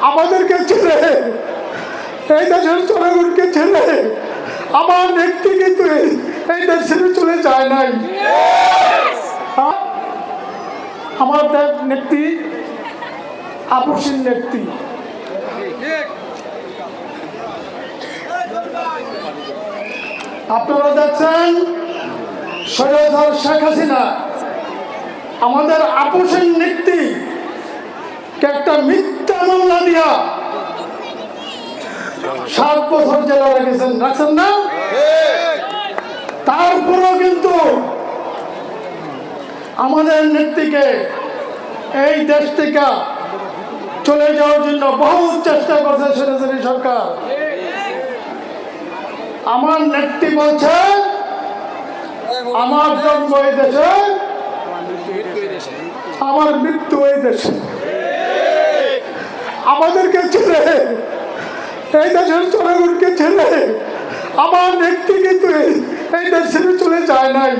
আমাদেরকে ছেড়ে, এই দেশের জনগণকে ছেড়ে আমার ব্যক্তি কিন্তু এই- দেশ চলে যায় নাই? আমার নেত্রী, আপসীন নেত্রী আপনারা দেখছেন, সৈয়দ শেখ হাসিনা, আমাদের আপোষের নেত্রী মিথ্যা মামলা দিয়া সাত বছর জেলা রেখেছেন রাখছেন না? কিন্তু আমাদের নেত্রীকে এই দেশ থেকে চলে যাওয়ার জন্য বহু চেষ্টা করছে সরাসরি সরকার। আমার নেত্রী বলছে, আমার জন্ম এই দেশে, আমার মৃত্যু এই দেশে। আমাদেরকে ছেড়ে, এই দেশের জনগণকে ছেড়ে, আমার ব্যক্তি কিন্তু এই- দেশ ছেড়ে চলে যায় নাই।